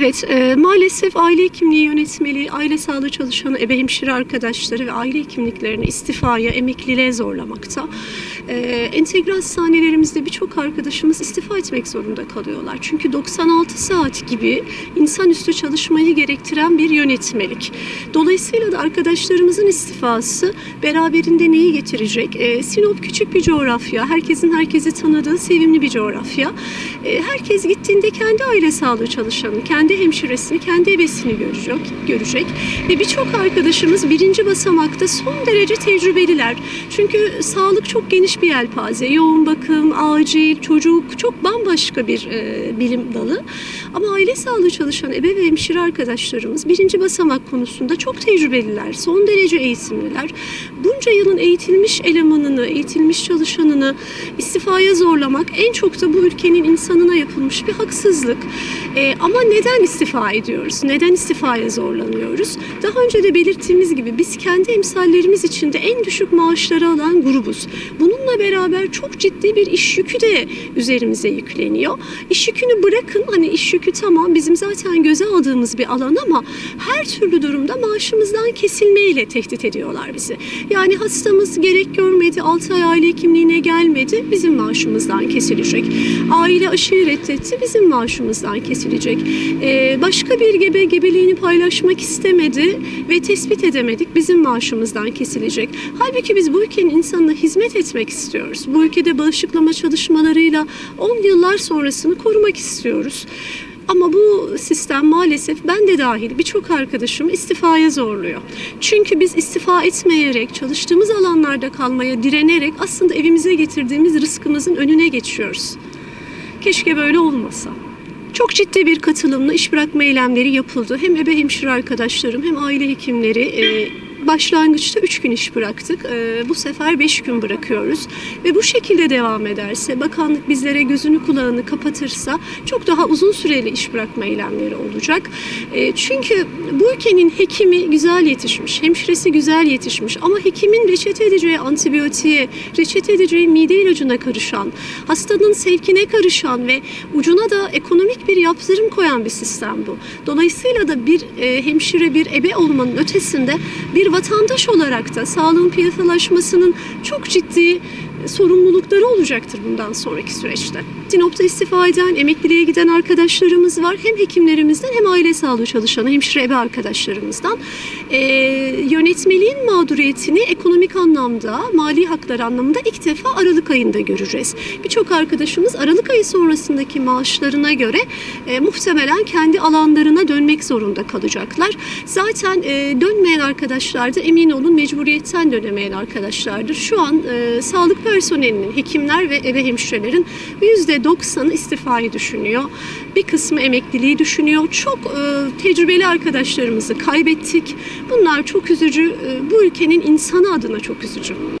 Evet, e, maalesef aile hekimliği yönetmeliği, aile sağlığı çalışanı, ebe hemşire arkadaşları ve aile hekimliklerini istifaya, emekliliğe zorlamakta. E, entegre hastanelerimizde birçok arkadaşımız istifa etmek zorunda kalıyorlar. Çünkü 96 saat gibi insanüstü çalışmayı gerektiren bir yönetmelik. Dolayısıyla da arkadaşlarımızın istifası beraberinde neyi getirecek? E, Sinop küçük bir coğrafya, herkesin herkesi tanıdığı sevimli bir coğrafya. E, herkes gittiğinde kendi aile sağlığı çalışanı, kendi hemşiresini, kendi ebesini görecek, görecek. Ve birçok arkadaşımız birinci basamakta son derece tecrübeliler. Çünkü sağlık çok geniş bir yelpaze. Yoğun bakım, acil, çocuk çok bambaşka bir e, bilim dalı. Ama aile sağlığı çalışan ebe ve hemşire arkadaşlarımız birinci basamak konusunda çok tecrübeliler, son derece eğitimliler. Bunca yılın eğitilmiş elemanını, eğitilmiş çalışanını istifaya zorlamak en çok da bu ülkenin insanına yapılmış bir haksızlık. Ee, ama neden istifa ediyoruz? Neden istifaya zorlanıyoruz? Daha önce de belirttiğimiz gibi biz kendi emsallerimiz içinde en düşük maaşları alan grubuz. Bununla beraber çok ciddi bir iş yükü de üzerimize yükleniyor. İş yükünü bırakın hani iş yükü tamam bizim zaten göze aldığımız bir alan ama her türlü durumda maaşımızdan kesilmeyle tehdit ediyorlar bizi. Yani hastamız gerek görmedi, 6 ay aile hekimliğine gelmedi, bizim maaşımızdan kesilecek. Aile aşıyı reddetti, bizim maaşımızdan kesilecek. Ee, başka bir gebe gebeliğini paylaşmak istemedi ve tespit edemedik, bizim maaşımızdan kesilecek. Halbuki biz bu ülkenin insanına hizmet etmek istiyoruz. Bu ülkede bağışıklama çalışmalarıyla 10 yıllar sonrasını korumak istiyoruz. Ama bu sistem maalesef ben de dahil birçok arkadaşım istifaya zorluyor. Çünkü biz istifa etmeyerek, çalıştığımız alanlarda kalmaya direnerek aslında evimize getirdiğimiz rızkımızın önüne geçiyoruz. Keşke böyle olmasa. Çok ciddi bir katılımla iş bırakma eylemleri yapıldı. Hem ebe hemşire arkadaşlarım hem aile hekimleri e, başlangıçta 3 gün iş bıraktık. E, bu sefer 5 gün bırakıyoruz. Ve bu şekilde devam ederse, bakanlık bizlere gözünü kulağını kapatırsa çok daha uzun süreli iş bırakma eylemleri olacak. E, çünkü bu ülkenin hekimi güzel yetişmiş, hemşiresi güzel yetişmiş ama hekimin reçete edeceği antibiyotiğe, reçete edeceği mide ilacına karışan, hastanın sevkine karışan ve ucuna da ekonomik bir yaptırım koyan bir sistem bu. Dolayısıyla da bir e, hemşire, bir ebe olmanın ötesinde bir vatandaş olarak da sağlığın piyasalaşmasının çok ciddi sorumlulukları olacaktır bundan sonraki süreçte. Sinop'ta istifa eden, emekliliğe giden arkadaşlarımız var. Hem hekimlerimizden hem aile sağlığı çalışanı, hemşire ebe arkadaşlarımızdan. Ee, yönetmeliğin mağduriyetini ekonomik anlamda, mali haklar anlamında ilk defa Aralık ayında göreceğiz. Birçok arkadaşımız Aralık ayı sonrasındaki maaşlarına göre e, muhtemelen kendi alanlarına dönmek zorunda kalacaklar. Zaten e, dönmeyen arkadaşlar da emin olun mecburiyetten dönemeyen arkadaşlardır. Şu an e, sağlık personelinin, hekimler ve eve hemşirelerin %90'ı istifayı düşünüyor. Bir kısmı emekliliği düşünüyor. Çok e, tecrübeli arkadaşlarımızı kaybettik. Bunlar çok üzücü. E, bu ülkenin insanı adına çok üzücü.